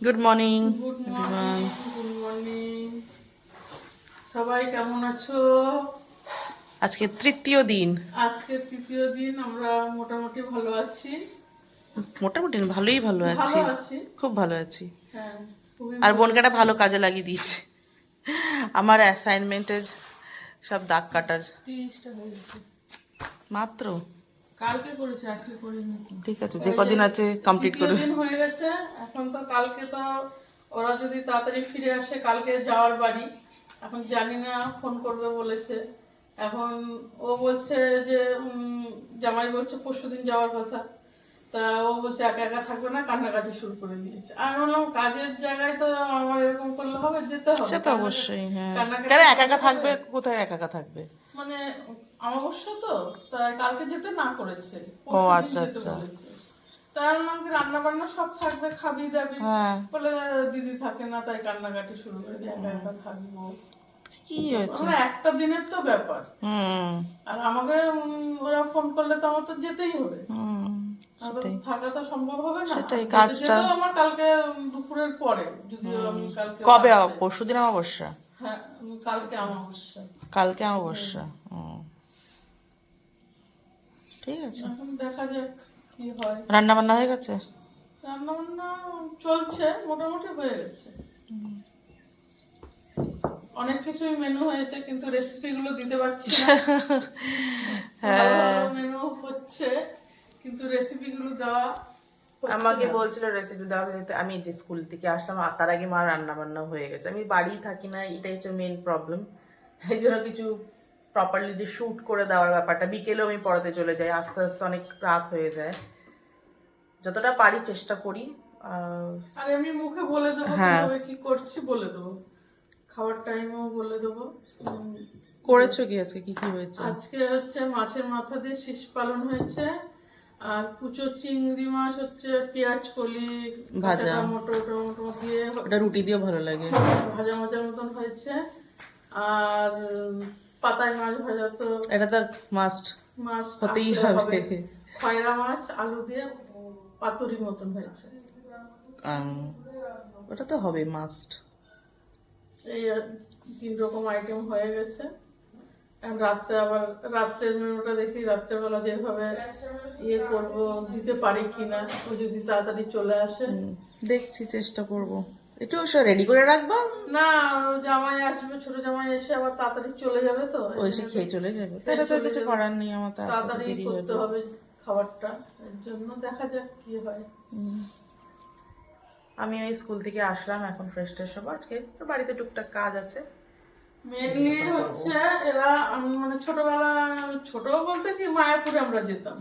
Good morning good morning good morning সবাই কেমন আছো? আজকে তৃতীয় দিন। আজকে তৃতীয় দিন আমরা মোটামুটি ভালো আছি। মোটামুটি না, ভালোই ভালো আছি। খুব ভালো আছি। হ্যাঁ আর বোনকে একটা ভালো কাজে লাগিয়ে দিয়েছে। আমার অ্যাসাইনমেন্টের সব দাগ কাটার। হয়ে মাত্র? কালকে করেছে আজকে করিনি। ঠিক আছে যে কদিন আছে কমপ্লিট করে। দিন হয়ে গেছে এখন তো কালকে তো ওরা যদি তাড়াতাড়ি ফিরে আসে কালকে যাওয়ার বাড়ি। এখন জানি না ফোন করবে বলেছে। এখন ও বলছে যে জামাই বলছে পরশু দিন যাওয়ার কথা। তা ও বলছে একা একা থাকবে না কান্নাকাটি শুরু করে দিয়েছে। আমি বললাম কাজের জায়গায় তো আমার এরকম করলে হবে যেতে হবে। সে তো অবশ্যই হ্যাঁ। কান্নাকাটি একা একা থাকবে? কোথায় একা একা থাকবে? মানে অমাবস্যা তো কালকে যেতে না করেছে। ও, আচ্ছা, আচ্ছা। কি রান্না বান্না সব থাকবে খাবি দাবি। হ্যাঁ। বলে দিদি থাকে না তাই কান্নাকাটি শুরু করে দিয়ে একা একা থাকব। কি হয়েছে? মানে একটা দিনের তো ব্যাপার। হুম। আর আমাকে ওরা ফোন করলে তো আমার তো যেতেই হবে। থাকা তো সম্ভব হবে না। সেটাই, কাজটা- আমার কালকে দুপুরের পরে আমি কালকে কবে পরশু দিন অমাবস্যা? হ্যাঁ কালকে অমাবস্যা। কালকে অমাবস্যা হুম। ঠিক আছে। এখন দেখা যাক কি হয়। রান্না বান্না হয়ে গেছে? রান্না বান্না চলছে মোটামুটি হয়ে গেছে। অনেক কিছুই মেনু হয়েছে কিন্তু রেসিপি গুলো দিতে পারছি না। মেনু হচ্ছে কিন্তু রেসিপি গুলো দেওয়া আমাকে। বলছিল রেসিপি দেওয়া যেতে আমি যে স্কুল থেকে আসলাম আর তার আগে মা রান্না বান্না হয়ে গেছে। আমি বাড়ি থাকি না এটাই হচ্ছে মেন প্রবলেম এই জন্য কিছু প্রপারলি যে শ্যুট করে দেওয়ার ব্যাপারটা। বিকেলেও আমি পড়াতে চলে যাই আস্তে আস্তে অনেক রাত হয়ে যায়। যতটা পারি চেষ্টা করি আর এমনি মুখে বলে দেবো হ্যাঁ। কীভাবে কি করছি বলে দেবো। খাওয়ার টাইমেও বলে দেবো। করেছ কি আজকে? কি কি হয়েছে? আজকে হচ্ছে মাছের মাথা দিয়ে শীষ পালন হয়েছে। আর কুচো চিংড়ি মাছ হচ্ছে পেঁয়াজ কলি ভাজা। টমেটো টমেটো দিয়ে ওটা রুটি দিয়ে ভালো লাগে। ভাজা মাজার মতন হয়েছে। আর পাতায় মাছ ভাজা তো এটা তো মাস্ট মাছ হতেই হবে। খয়রা মাছ আলু দিয়ে পাতুরি মতন হয়েছে। ওটা তো হবে মাস্ট এই তিন রকম আইটেম হয়ে গেছে। রাত্রে আবার রাত্রের মেনুটা দেখি রাত্রেবেলা যেভাবে ইয়ে করব দিতে পারি কিনা ও যদি তাড়াতাড়ি চলে আসে। দেখছি চেষ্টা করব। একটু রেডি করে রাখব? না জামাই আসবে ছোট জামাই এসে আবার তাড়াতাড়ি চলে যাবে তো ওই সে খেয়ে চলে যাবে। তাহলে তো কিছু করার নেই আমার তাড়াতাড়ি করতে হবে খাবারটা এর জন্য দেখা যাক কি হয়। আমি ওই স্কুল থেকে আসলাম এখন ফ্রেশ ট্রেশ হব। আজকে বাড়িতে টুকটাক কাজ আছে। মেনলি হচ্ছে এরা মানে ছোটবেলা ছোট বলতে কি মায়াপুরে আমরা যেতাম।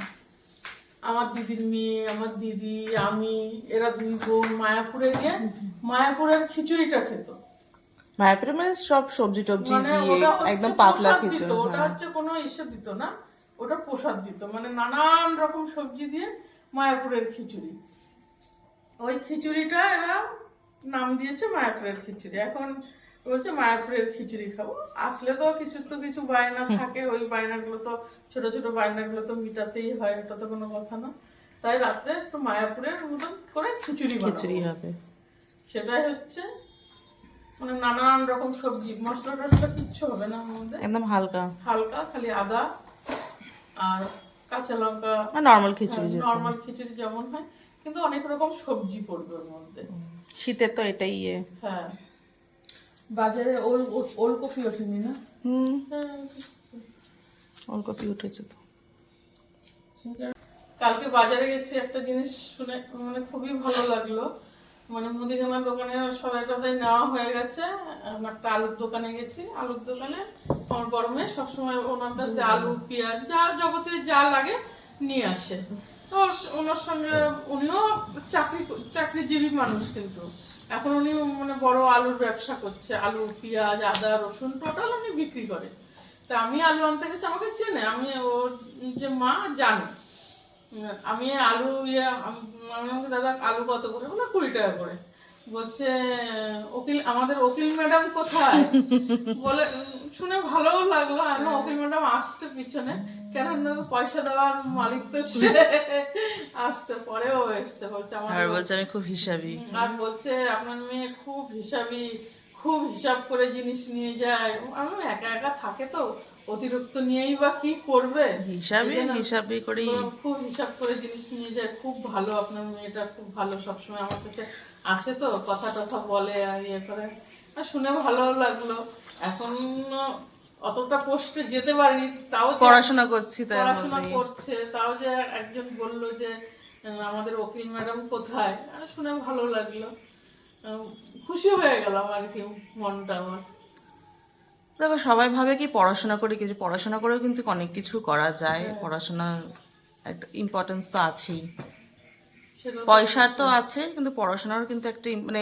আমার দিদির মেয়ে আমার দিদি আমি এরা দুই বোন মায়াপুরে গিয়ে মায়াপুরের খিচুড়িটা খেত। মায়াপুরে মানে সব সবজি টবজি মানে দিয়ে একদম পাতলা খিচুড়ি ওটা হ্যাঁ। হচ্ছে কোনো ইসে দিত না ওটা প্রসাদ দিত। মানে নানান রকম সবজি দিয়ে মায়াপুরের খিচুড়ি। ওই খিচুড়িটা এরা নাম দিয়েছে মায়াপুরের খিচুড়ি। এখন বলছে মায়াপুরের খিচুড়ি খাব। আসলে তো কিছু তো কিছু বায়না থাকে ওই বায়নাগুলো তো ছোট ছোট বায়নাগুলো তো মিটাতেই হয় তো কোনো কথা না। তাই রাত্রে একটু মায়াপুরের মতন করে খিচুড়ি খিচুড়ি হবে। সেটাই হচ্ছে মানে নানান রকম সবজি মশলা টসলা কিচ্ছু হবে না আমাদের। একদম হালকা। হালকা খালি আদা আর কাঁচা লঙ্কা। নর্মাল খিচুড়ি নর্মাল খিচুড়ি যেমন হয় কিন্তু অনেক রকম সবজি পড়বে ওর মধ্যে। শীতের তো এটাই ইয়ে। হ্যাঁ। বাজারে ওল ওলকপি ওঠেনি না? হুম। হ্যাঁ। ওলকপি উঠেছে তো। কালকে বাজারে গেছি একটা জিনিস শুনে মানে খুবই ভালো লাগল। মানে মুদিখানা দোকানে সদাই টদাই নেওয়া হয়ে গেছে। আমি একটা আলুর দোকানে গেছি। আলুর দোকানে আমার মেয়ে সবসময় ওনার কাছে আলু পেঁয়াজ যা জগতে যা লাগে নিয়ে আসে। তো ওনার সঙ্গে উনিও চাকরি চাকরিজীবী মানুষ কিন্তু। এখন উনি মানে বড় আলুর ব্যবসা করছে, আলু, পেঁয়াজ, আদা, রসুন টোটাল উনি বিক্রি করে। তা আমি আলু আনতে গেছি, আমাকে চেনে, আমি ওর যে মা জানে। আমি আলু ইয়ে আমি আমাকে দাদা, আলু কত করে? বলে, কুড়ি টাকা করে। বলছে উকিল আমাদের উকিল ম্যাডাম কোথায়? বলে শুনে ভালোও লাগল। আমি অকিল ম্যাডাম আসছে পিছনে। কেন পয়সা দেওয়ার মালিক তো সে। আসছে পরেও এসছে বলছে আমার আর বলছে আমি খুব হিসাবি। আর বলছে আপনার মেয়ে খুব হিসাবি খুব হিসাব করে জিনিস নিয়ে যায়। আমি একা একা থাকে তো অতিরিক্ত নিয়েই বা কি করবে? হিসাবে হিসাবে করেই। খুব হিসাব করে জিনিস নিয়ে যায় খুব ভালো আপনার মেয়েটা খুব ভালো সবসময় আমার কাছে আসে তো কথা টথা বলে আর ইয়ে করে। আর শুনে ভালো লাগল। এখন অতটা পোস্টে যেতে পারিনি তাও পড়াশোনা করছি পড়াশোনা করছে তাও যে একজন বলল যে আমাদের উকিল ম্যাডাম কোথায়? শুনে ভালো লাগল। খুশি হয়ে গেলাম আর কি মনটা আমার। দেখো সবাই ভাবে কি পড়াশোনা করে কিছু পড়াশোনা করেও কিন্তু অনেক কিছু করা যায়। পড়াশোনার একটা ইম্পর্টেন্স তো আছেই। পয়সার তো আছে কিন্তু পড়াশোনার কিন্তু একটা মানে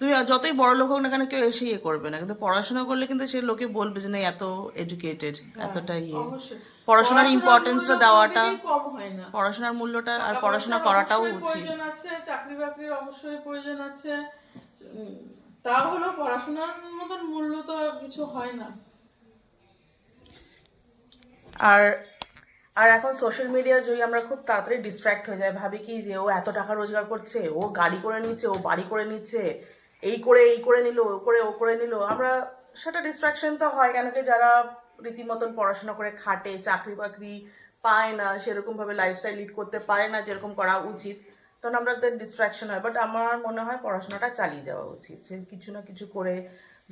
তুমি যতই বড় লোক হোক না কেন কেউ এসে ইয়ে করবে না। কিন্তু পড়াশোনা করলে কিন্তু সে লোকে বলবে যে না এত এডুকেটেড এতটা ইয়ে। পড়াশোনার ইম্পর্টেন্সটা দেওয়াটা হয় না। পড়াশোনার মূল্যটা আর পড়াশোনা করাটাও উচিত। চাকরি বাকরির অবশ্যই প্রয়োজন আছে। তা হলো পড়াশোনার মতন মূল্য তো আর কিছু হয় না। আর আর এখন সোশ্যাল মিডিয়ার জয়ী আমরা খুব তাড়াতাড়ি ডিস্ট্র্যাক্ট হয়ে যায় ভাবি কি যে ও এত টাকা রোজগার করছে ও গাড়ি করে নিচ্ছে ও বাড়ি করে নিচ্ছে এই করে এই করে নিল, ও করে ও করে নিল। আমরা, সেটা ডিস্ট্রাকশন তো হয়, কেন কি যারা রীতিমতন পড়াশোনা করে খাটে, চাকরি বাকরি পায় না, সেরকম ভাবে লাইফস্টাইল লিড করতে পারে না, যেরকম করা উচিত, তখন আমরা ডিস্ট্রাকশন হয়। বাট আমার মনে হয় পড়াশোনাটা চালিয়ে যাওয়া উচিত। যে কিছু না কিছু করে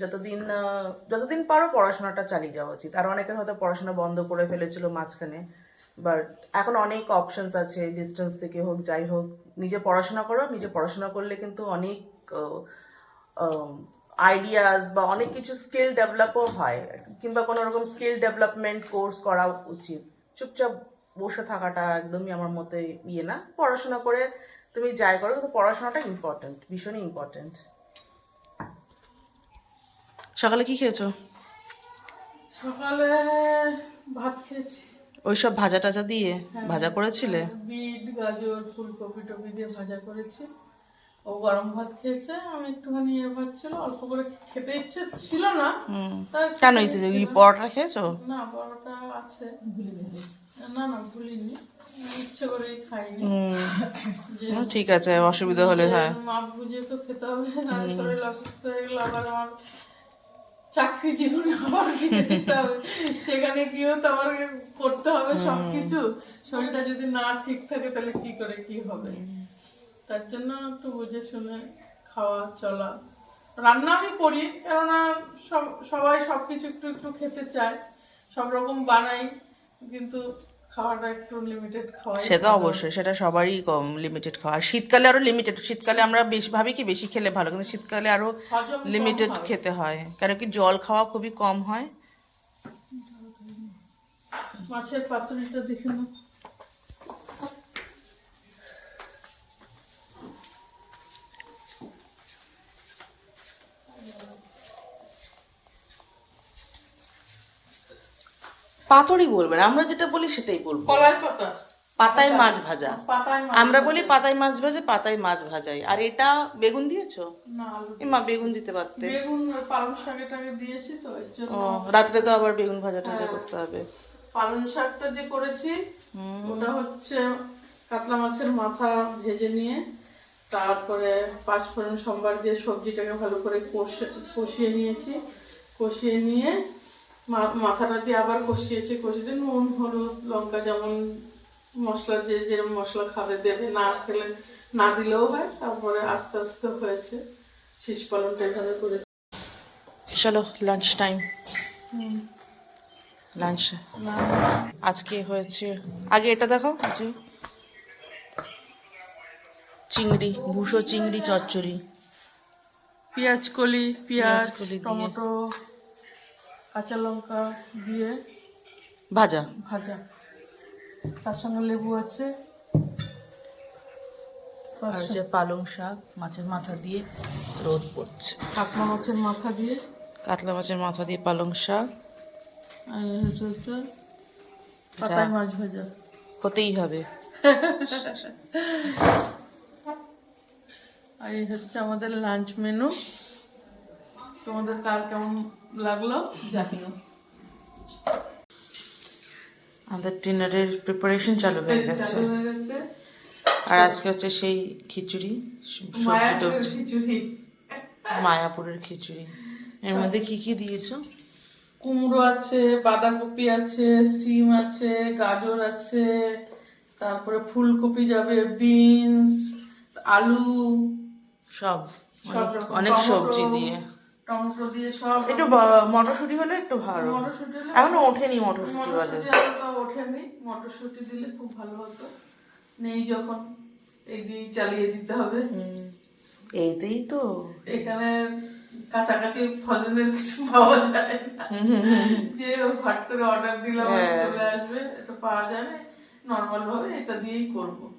যতদিন যতদিন পারো পড়াশোনাটা চালিয়ে যাওয়া উচিত। আর অনেকের হয়তো পড়াশোনা বন্ধ করে ফেলেছিল মাঝখানে। বাট এখন অনেক অপশনস আছে ডিস্টেন্স থেকে হোক, যাই হোক। নিজে পড়াশোনা করো, নিজে পড়াশোনা করলে কিন্তু অনেক আইডিয়াস বা অনেক কিছু স্কিল ডেভেলপও হয়। কিংবা কোনো রকম স্কিল ডেভেলপমেন্ট কোর্স করা উচিত। চুপচাপ বসে থাকাটা একদমই আমার মতে ইয়ে না। পড়াশোনা করে তুমি যাই করো কিন্তু পড়াশোনাটা ইম্পর্ট্যান্ট ভীষণই ইম্পর্ট্যান্ট সকালে কি খেয়েছো? সকালে ভাত খেয়েছি। ওইসব ভাজা টাজা দিয়ে ভাজা করেছিলে? বিট গাজর ফুলকপি টপি দিয়ে ভাজা করেছি। ও গরম ভাত খেয়েছে আমি একটুখানি ইয়ে ভাত ছিল অল্প করে খেতে ইচ্ছে ছিল না। কেন এই যে পরোটা খেয়েছো? না বড়টা আছে। না না ভুলিনি ইচ্ছে করেই খাইনি। ঠিক আছে অসুবিধা হলে হ্যাঁ। মাপ বুঝিয়ে তো খেতে হবে না শরীর অসুস্থ হয়ে গেলে আবার আমার চাকরি জীবনে আবার দিতে হবে। সেখানে গিয়েও তো আমার করতে হবে সবকিছু। শরীরটা যদি না ঠিক থাকে তাহলে কি করে কি হবে? তার জন্য একটু বুঝে শুনে খাওয়া চলা। রান্না আমি করি কেননা সব সবাই সবকিছু একটু একটু খেতে চায়। সব রকম বানাই কিন্তু খাওয়াটা একটু লিমিটেড খাওয়াই। সে তো অবশ্যই সেটা সবারই কম লিমিটেড খাওয়া। আর শীতকালে আরও লিমিটেড শীতকালে আমরা বেশি ভাবি কি বেশি খেলে ভালো কিন্তু শীতকালে আরও লিমিটেড খেতে হয়। কারণ কি জল খাওয়া খুবই কম হয়। মাছের পাতুরিটা দেখে না পাতড়ি বলবেন আমরা যেটা বলি সেটাই বলব। কলাই পাতা। পাতায় মাছ ভাজা। পাতায় আমরা বলি পাতায় মাছ ভাজে পাতায় মাছ ভাজাই। আর এটা বেগুন দিয়েছ? মা বেগুন দিতে পারতে। বেগুন আর পালং শাকে টাকে দিয়েছি তো ও রাত্রে তো আবার বেগুন ভাজা টাজা করতে হবে। পালং শাকটা যে করেছি ওটা হচ্ছে কাতলা মাছের মাথা ভেজে নিয়ে তারপরে পাঁচফোড়ন সোমবার দিয়ে সবজিটাকে ভালো করে কষে কষিয়ে নিয়েছি। কষিয়ে নিয়ে মাথাটা দিয়ে আবার কষিয়েছি কষিয়ে নুন হলুদ লঙ্কা যেমন মশলা যে যেরকম মশলা খাবে দেবে না খেলে না দিলেও হয় তারপরে আস্তে আস্তে হয়েছে শীষ পালনটা এভাবে করে চলো লাঞ্চ টাইম লাঞ্চ আজকে হয়েছে আগে এটা দেখো আজকে চিংড়ি ভুষো চিংড়ি চচ্চড়ি। পেঁয়াজ কলি পেঁয়াজ কলি টমেটো কাঁচা লঙ্কা দিয়ে ভাজা। ভাজা। তার সঙ্গে লেবু আছে। আর যে পালং শাক মাছের মাথা দিয়ে রোদ পড়ছে। কাতলা মাছের মাথা দিয়ে। কাতলা মাছের মাথা দিয়ে পালং শাক। আর হচ্ছে পাতায় মাছ ভাজা। হতেই হবে। আর এই হচ্ছে আমাদের লাঞ্চ মেনু। তোমাদের কার কেমন লাগল? জানিও। আমাদের ডিনারের প্রিপারেশন চালু হয়ে গেছে। আর আজকে হচ্ছে সেই খিচুড়ি সবজি টবজি মায়াপুরের খিচুড়ি। এর মধ্যে কি কি দিয়েছ? কুমড়ো আছে বাঁধাকপি আছে সিম আছে গাজর আছে তারপরে ফুলকপি যাবে বিনস আলু। সব। অনেক- সবজি দিয়ে। টমেটো দিয়ে সব একটু মটরশুঁটি হলে একটু ভালো। মটরশুঁটি হলে- এখনও ওঠেনি মটরশুঁটি বাজার। ওঠেনি। মটরশুঁটি দিলে খুব ভালো হতো। নেই যখন এই দিয়ে চালিয়ে দিতে হবে। এইতেই তো। এখানে কাছাকাছি ফজলের কিছু পাওয়া যায় না। যে হট করে অর্ডার দিলাম হ্যাঁ। চলে আসবে এটা পাওয়া যায় না। নর্মাল ভাবে এটা দিয়েই করব।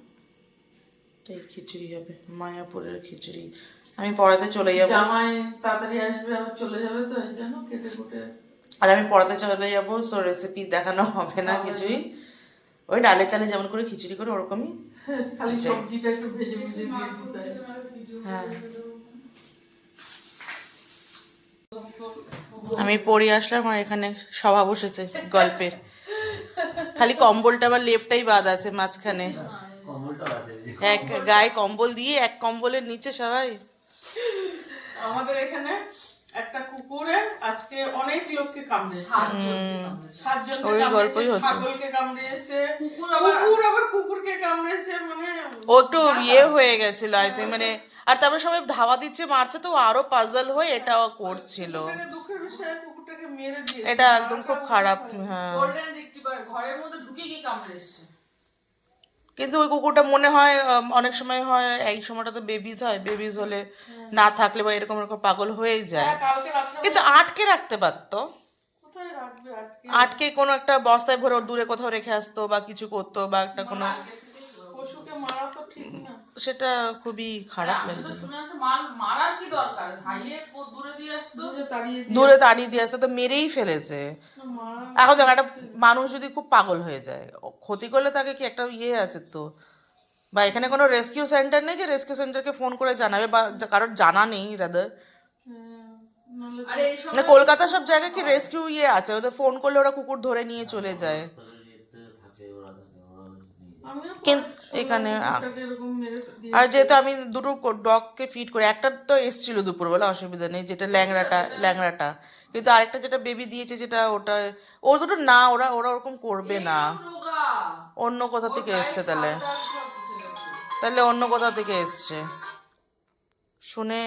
এই খিচুড়ি হবে মায়াপুরের খিচুড়ি। আমি পড়াতে চলে যাব। জামাই তাড়াতাড়ি আসবে আবার চলে যাবে তো এই জন্য কেটে কুটে। আর আমি পড়াতে চলে যাব সো রেসিপি দেখানো হবে না কিছুই। ওই ডালে চালে যেমন করে খিচুড়ি করে ওরকমই। খালি সবজিটা একটু ভেজে ভেজে দিয়ে হ্যাঁ। আমি পড়ে আসলাম আর এখানে সভা বসেছে গল্পের। খালি কম্বলটা বা লেপটাই বাদ আছে মাঝখানে। এক গায়ে কম্বল দিয়ে এক কম্বলের নিচে সবাই। আমাদের এখানে একটা কুকুরে আজকে অনেক লোককে কামড়েছে। সাতজনকে ওই কামড়েছে, ছাগলকে কামড়েছে। কুকুর আবার কুকুরকে কামড়েছে মানে ও তো ইয়ে হয়ে গেছিল আই থিঙ্ক মানে আর তারপরে সবাই ধাওয়া দিচ্ছে মারছে তো ও আরও পাজল হয়ে এটাও করছিল। দুঃখের বিষয়ে কুকুরটাকে মেরে দিয়ে এটা একদম খুব খারাপ হ্যাঁ। গোল্ডেন রিট্রিভার ঘরের মধ্যে ঢুকে গিয়ে কামড়ে এসছে। কিন্তু ওই কুকুরটা মনে হয় অনেক সময় হয় এই সময়টা তো বেবিজ হয় বেবিজ হলে না থাকলে বা এরকম এরকম পাগল হয়েই যায়। কিন্তু আটকে রাখতে পারতো। আটকে? আটকে কোনো একটা বস্তায় ভরে ওর দূরে কোথাও রেখে আসতো বা কিছু করতো বা একটা কোনো পশুকে মারা তো ঠিক না সেটা খুবই খারাপ কি দরকার? ভাইয়ে দূরে দিয়ে আসতো? দূরে তাড়িয়ে দিয়ে দূরে আসতো। তো মেরেই ফেলেছে। এখন দেখ একটা মানুষ যদি খুব পাগল হয়ে যায় ক্ষতি করলে তাকে কি একটা ইয়ে আছে তো? বা এখানে কোনো রেস্কিউ সেন্টার নেই যে রেস্কিউ সেন্টারকে ফোন করে জানাবে বা কারোর জানা নেই রাদার হ্যাঁ, মানে কলকাতা সব জায়গায় কি রেস্কিউ ইয়ে আছে? ওদের ফোন করলে ওরা কুকুর ধরে নিয়ে চলে যায়। কিন্তু এখানে আর যেহেতু আমি দুটো ডগকে ফিড করি একটা তো এসছিল দুপুরবেলা অসুবিধা নেই যেটা ল্যাংড়াটা ল্যাংড়াটা। কিন্তু আরেকটা যেটা বেবি দিয়েছে যেটা ওটা ও দুটো না ওরা ওরা ওরকম করবে না। অন্য কোথা থেকে এসছে তাহলে। তাহলে অন্য কোথা থেকে এসছে? শুনে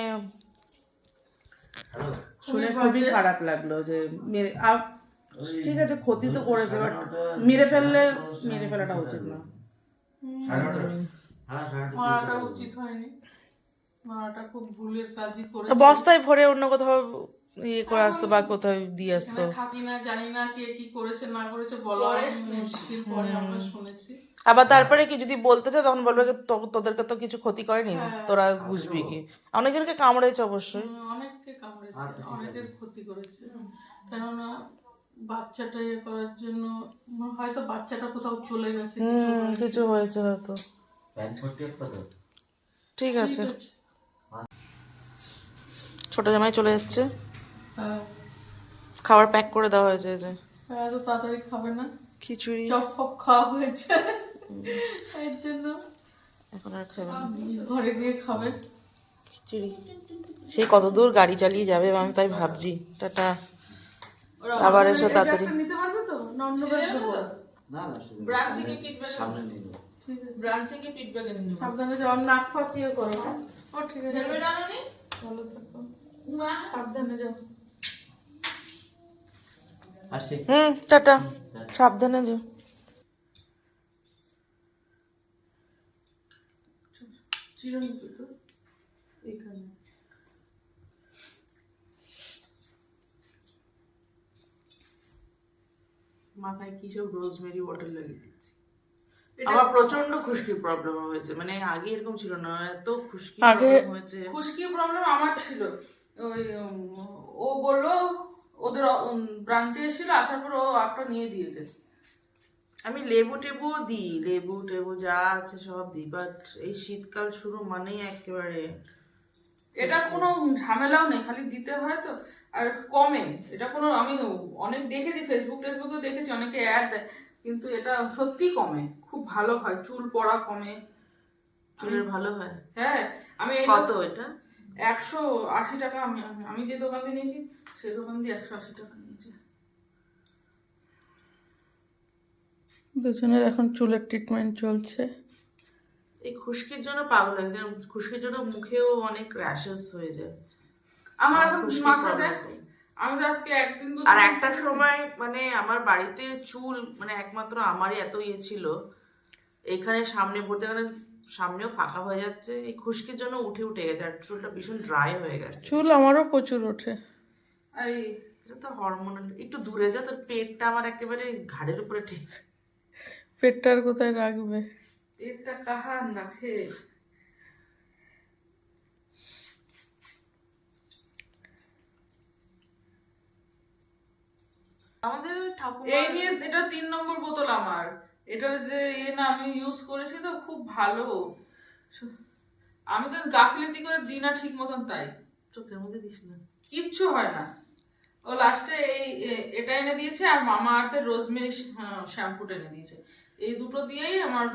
শুনে খুবই খারাপ লাগল যে মেরে আ- ঠিক আছে ক্ষতি তো করেছে বাট মেরে ফেললে মেরে ফেলাটা উচিত না। মারাটা উচিত হয়নি। মারাটা খুব ভুলের কাজই করে বস্তায় ভরে অন্য কোথাও ইয়ে করে আসতো বা কোথাও দিয়ে আসতো? এখানে থাকি না জানি না কে কি করেছে না করেছে বলা মুশকিল পরে আমরা শুনেছি। আবার তারপরে কি যদি বলতে চায় তখন বলবে কি, তো- তোদেরকে তো কিছু ক্ষতি করেনি তোরা বুঝবি কি? অনেকজনকে কামড়েছে অবশ্যই। অনেককে কামড়েছে অনেকের ক্ষতি করেছে। কেননা বাচ্চাটা ইয়ে করার জন্য হয়তো বাচ্চাটা কোথাও চলে গেছে কিছু হুম হয়েছে। কিছু হয়েছে হয়তো। ঠিক আছে। ছোট জামাই চলে যাচ্ছে। হ্যাঁ। খাবার প্যাক করে দেওয়া হয়েছে যে। হ্যাঁ, এত তাড়াতাড়ি খাবে না? খিচুড়ি। চপ ফপ খাওয়া হয়েছে। এর জন্য এখন আর খাবে না। ঘরে গিয়ে খাবে। খিচুড়ি। সেই কত দূর গাড়ি চালিয়ে যাবে আমি তাই ভাবছি। টাটা। আবার এসো তাড়াতাড়ি। নিতে পারবে তো? না অন্য ব্যাগ দেবো ব্রাঞ্চে গিয়ে পিট ব্যাগ ঠিক আছে। ব্রাঞ্চে পিট ব্যাগ এনে নেব। সাবধানে যাও নাক ফাঁক ইয়ে করো। হ্যাঁ? ও ঠিক আছে। হেলমেট আনোনি ভালো থাকো। উমা সাবধানে যাও। আসি। হুম টাটা। সাবধানে যে চিরুনি দুটো এখানে। মাথায় কি সব রোজমেরি বটল লাগিয়ে দিচ্ছি। আমার প্রচণ্ড খুশকি প্রবলেম হয়েছে। মানে আগে এরকম ছিল না এত খুশকি আগে- হয়েছে। খুশকি প্রবলেম আমার ছিল। ওই ও বলল ওদের ব্রাঞ্চে এসেছিল আসার পর ও একটা নিয়ে দিয়েছে। আমি লেবু টেবু দিই লেবু টেবু যা আছে সব দিই বাট এই শীতকাল শুরু মানেই একেবারে এটা কোনো ঝামেলাও নেই খালি দিতে হয় তো। আর কমে এটা কোনো আমি অনেক দেখেছি ফেসবুক টেসবুকেও দেখেছি অনেকে অ্যাড দেয় কিন্তু এটা সত্যি কমে খুব ভালো হয় চুল পড়া কমে। চুলের ভালো হয়? হ্যাঁ আমি কত এটা? একশো আশি টাকা আমি আমি যে দোকান দিয়ে নিয়েছি সেই দোকান দিয়ে একশো আশি টাকা নিয়েছি। দুজনের এখন চুলের ট্রিটমেন্ট চলছে। এই খুশকির জন্য পাগল যায় খুশকির জন্য মুখেও অনেক র্যাশেস হয়ে যায়। আমার এখন মাথাতে আমি তো আজকে একদিন আর একটা সময় মানে আমার বাড়িতে চুল মানে একমাত্র আমারই এত ইয়ে ছিল। এখানে সামনে ভর্তি মানে সামনেও ফাঁকা হয়ে যাচ্ছে। এই খুশকির জন্য উঠে উঠে গেছে আর চুলটা ভীষণ ড্রাই হয়ে গেছে। চুল আমারও প্রচুর ওঠে। এই এটা তো হরমোনাল একটু দূরে যা তোর পেটটা আমার একেবারে ঘাড়ের উপরে ঠিক পেটটার কোথায় রাখবে? পেটটা কাহান রাখে আমাদের এই নিয়ে এটা তিন নম্বর বোতল আমার। এটার যে ইয়ে না আমি ইউজ করেছি তো খুব ভালো। আমি তো গাফিলতি করে দিই না ঠিক মতন তাই। চোখের মধ্যে দিস না। কিচ্ছু হয় না। ও লাস্টে এই এটা এনে দিয়েছে আর মামা আর্থের রোজমেরি শ্যাম্পুটা এনে দিয়েছে। এই দুটো দিয়েই আমার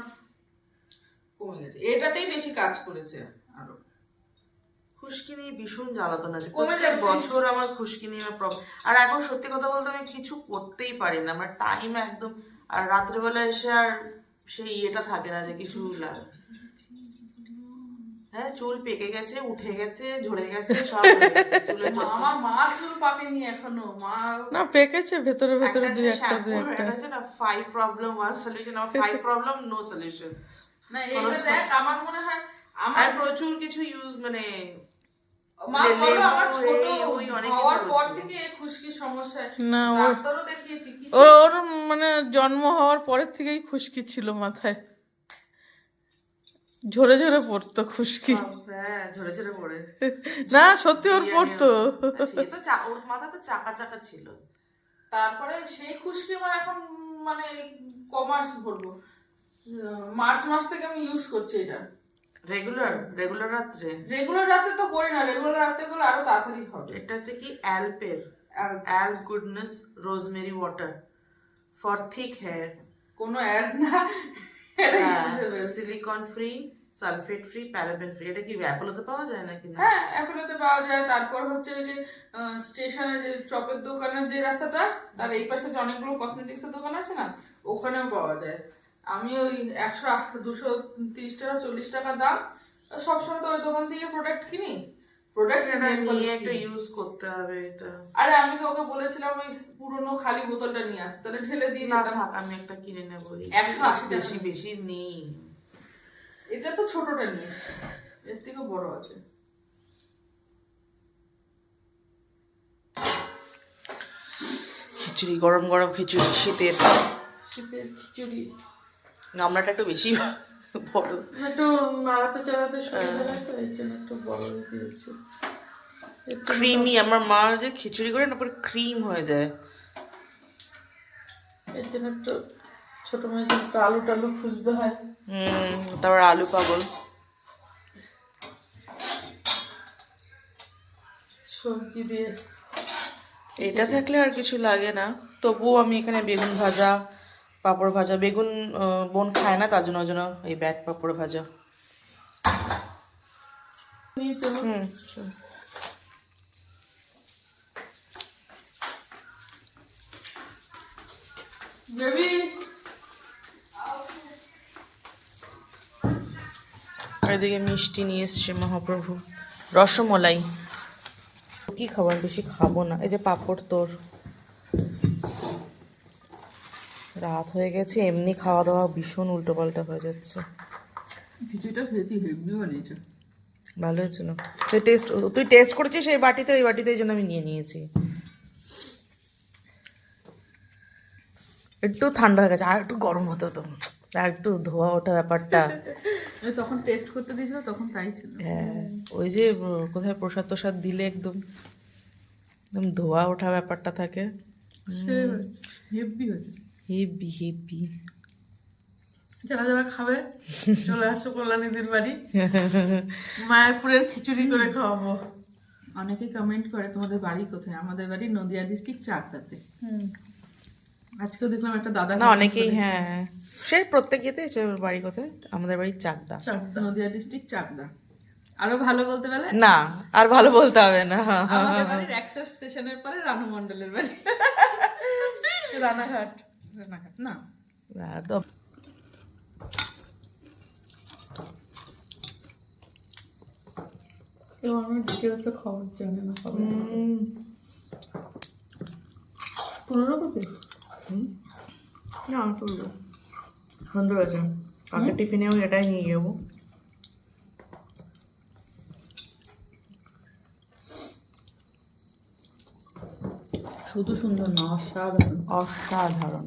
কমে গেছে। এটাতেই বেশি কাজ করেছে আরও। খুশকি নিয়ে ভীষণ জ্বালাতন আছে। প্রত্যেক বছর আমার খুশকি নিয়ে প্রবলেম আর এখন সত্যি কথা বলতে আমি কিছু করতেই পারি না। আমার টাইম একদম আর রাত্রেবেলা এসে আর সেই ইয়েটা থাকে না যে কিছু লা- হ্যাঁ চুল পেকে গেছে উঠে গেছে ঝরে গেছে সব চুলের মা- চুল পাকেনি এখনও। মা না পেকেছে ভেতরে ভেতরে দুই একটা দুই একটা। আছে না ফাইভ প্রবলেম ওয়ান সলিউশন আর ফাইভ প্রবলেম নো সলিউশন না এইটা দেখ আমার মনে হয় আমার প্রচুর কিছু ইউজ মানে মা বলো আমার ছোট এই, ওই অনেক কিছু হওয়ার পর থেকে এই সমস্যা। না ওর ডাক্তারও দেখিয়েছি ওর ওর মানে জন্ম হওয়ার পরের থেকেই খুশকি ছিল মাথায়। ঝরে ঝরে পড়তো খুশকি। হ্যাঁ ঝরে ঝরে পড়ে। না সত্যি ওর পড়তো। ওর মাথা তো চাকা চাকা ছিল। তারপরে সেই খুশকি আমার এখন মানে কমাস বলব। মার্চ মাস থেকে আমি ইউজ করছি এটা। রেগুলার রেগুলার রাত্রে? রেগুলার রাতে তো করি না রেগুলার রাতে করলে আরও তাড়াতাড়ি হবে। এটা হচ্ছে কি অ্যালপের অ্যাল goodness rosemary water for thick hair. কোনো অ্যাড না silicone free sulphate free paraben free এটা কি অ্যাপোলোতে পাওয়া যায় নাকি না? হ্যাঁ অ্যাপেলোতে পাওয়া যায় তারপর হচ্ছে যে স্টেশনে যে চপের দোকানের যে রাস্তাটা তার এই পাশে যে অনেকগুলো কসমেটিক্সের দোকান আছে না ওখানেও পাওয়া যায়। আমি ওই একশো আট- দুশো তিরিশ টাকা চল্লিশ টাকা দাম। সবসময় তো ওই দোকান থেকে প্রোডাক্ট কিনি। প্রোডাক্ট নিয়ে একটা ইউজ করতে হবে এটা। আরে আমি তো ওকে বলেছিলাম ওই পুরনো খালি বোতলটা নিয়ে আসতে তাহলে ঢেলে দিয়ে না থাক আমি একটা কিনে নেব এই 180 টাকা। বেশি বেশি নেই। এটা তো ছোটটা নিয়ে এর থেকে বড় আছে। খিচুড়ি গরম গরম খিচুড়ি শীতের। শীতের খিচুড়ি। গামলাটা একটু বেশি বড়। একটু নাড়াতে চাড়াতে তো এই জন্য একটু বড় দিয়েছি ক্রিমি আমার মা যে খিচুড়ি করে না পুরো ক্রিম হয়ে যায়। এর জন্য একটু ছোট মেয়ের জন্য একটু আলু টালু খুঁজতে হয়। হুম তারপর আলু পাগল। সবজি দিয়ে এটা থাকলে আর কিছু লাগে না। তবুও আমি এখানে বেগুন ভাজা পাঁপড় ভাজা। বেগুন বোন খায় না তার জন্য ওই জন্য এই ব্যাট পাঁপড় ভাজা। হুম। বেবি। এদিকে মিষ্টি নিয়ে এসছে মহাপ্রভু। রসমলাই। কি খাবার বেশি খাব না? এই যে পাপড় তোর। রাত হয়ে গেছে এমনি খাওয়া দাওয়া ভীষণ উল্টো পাল্টা হয়ে যাচ্ছে। খিচুড়িটা খেয়েছি হেভি বানিয়েছে ভালো হয়েছে না? তুই টেস্ট তুই টেস্ট করেছিস এই বাটিতে ওই বাটিতে এই জন্য আমি নিয়ে নিয়েছি। একটু ঠান্ডা হয়ে গেছে আর একটু গরম হতো তো। আর একটু ধোয়া ওঠা ব্যাপারটা। তখন টেস্ট করতে দিয়েছিল তখন তাই ছিল। হ্যাঁ ওই যে কোথায় প্রসাদ তোসাদ দিলে একদম একদম ধোয়া ওঠা ব্যাপারটা থাকে। হেভি হয়েছে। হেভি হেভি যারা যারা খাবে চলে আসো কল্যাণীদির বাড়ি। মায়াপুরের খিচুড়ি করে খাওয়াবো। অনেকে কমেন্ট করে তোমাদের বাড়ি কোথায়? আমাদের বাড়ি নদিয়া ডিস্ট্রিক্ট চাকদাতে। আজকেও দেখলাম একটা দাদা না অনেকেই হ্যাঁ সে প্রত্যেক ইয়েতে যে ওর বাড়ি কোথায়? আমাদের বাড়ি চাকদা। নদিয়া ডিস্ট্রিক্ট চাকদা। আরও ভালো বলতে পারলে? না আর ভালো বলতে হবে না। আমাদের বাড়ির স্টেশনের পরে রানু মন্ডলের বাড়ি। রানাঘাট। না? একদম। ডিটেলসে খবর জানে না খবর না চলবে সুন্দর আছে কালকে টিফিনেও এটাই নিয়ে যাব। শুধু সুন্দর না অসাধারণ। অসাধারণ।